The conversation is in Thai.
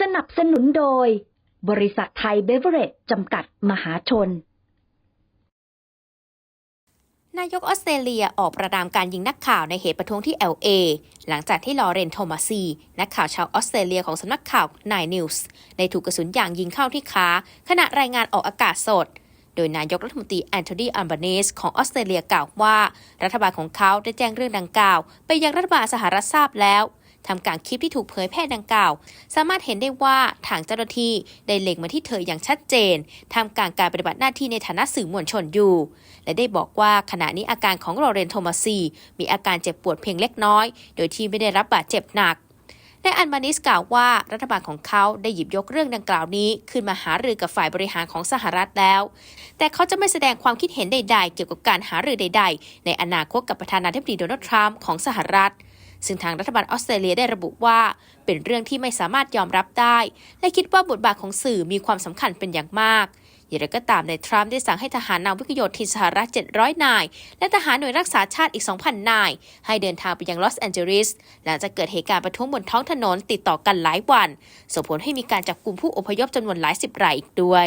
สนับสนุนโดย บริษัทไทยเบเวอเรจจำกัดมหาชน นายกออสเตรเลียออกประนามการยิงนักข่าวในเหตุประท้วงที่ LA หลังจากที่ลอเรนโทมัซี นักข่าวชาวออสเตรเลียของสำนักข่าวนายนิวส์ได้ถูกกระสุนยางยิงเข้าที่ขาขณะรายงานออกอากาศสดโดยนายกรัฐมนตรีแอนโทนีอัลบาเนสของออสเตรเลียกล่าวว่า รัฐบาลของเขาได้แจ้งเรื่องดังกล่าว ไปยังรัฐบาลสหรัฐทราบแล้ว ทำการคลิปที่ถูกเผยแพร่ดังกล่าว สามารถเห็นได้ว่าทางเจ้าหน้าที่ได้เล็งมาที่เธออย่างชัดเจนทำการการปฏิบัติหน้าที่ในฐานะสื่อมวลชนอยู่ และได้บอกว่าขณะนี้อาการของโรเรนโทมัสซีมีอาการเจ็บปวดเพียงเล็กน้อย โดยที่ไม่ได้รับบาดเจ็บหนักนายอันบานิสกล่าวว่ารัฐบาลของเขาได้หยิบยกเรื่องดังกล่าวนี้ ขึ้นมาหารือกับฝ่ายบริหารของสหรัฐแล้ว แต่เขาจะไม่แสดงความคิดเห็นใด ๆ เกี่ยวกับการหารือใด ๆ ในอนาคตกับประธานาธิบดีโดนัลด์ทรัมป์ของสหรัฐ ซึ่งทางรัฐบาลออสเตรเลียได้ระบุว่า เป็นเรื่องที่ไม่สามารถยอมรับได้ และคิดว่าบทบาทของสื่อมีความสำคัญเป็นอย่างมากอย่างไรก็ตามนายทรัมป์ได้สั่งให้ทหารนาวิกโยธินสหรัฐ 700 นาย และทหารหน่วยรักษาชาติอีก 2,000 นาย ให้เดินทางไปยังลอสแอนเจลิสหลังจากเกิดเหตุการณ์ประท้วงบนท้องถนนติดต่อกันหลายวัน ส่งผลให้มีการจับกลุ่มผู้อพยพจำนวนหลายสิบรายอีกด้วย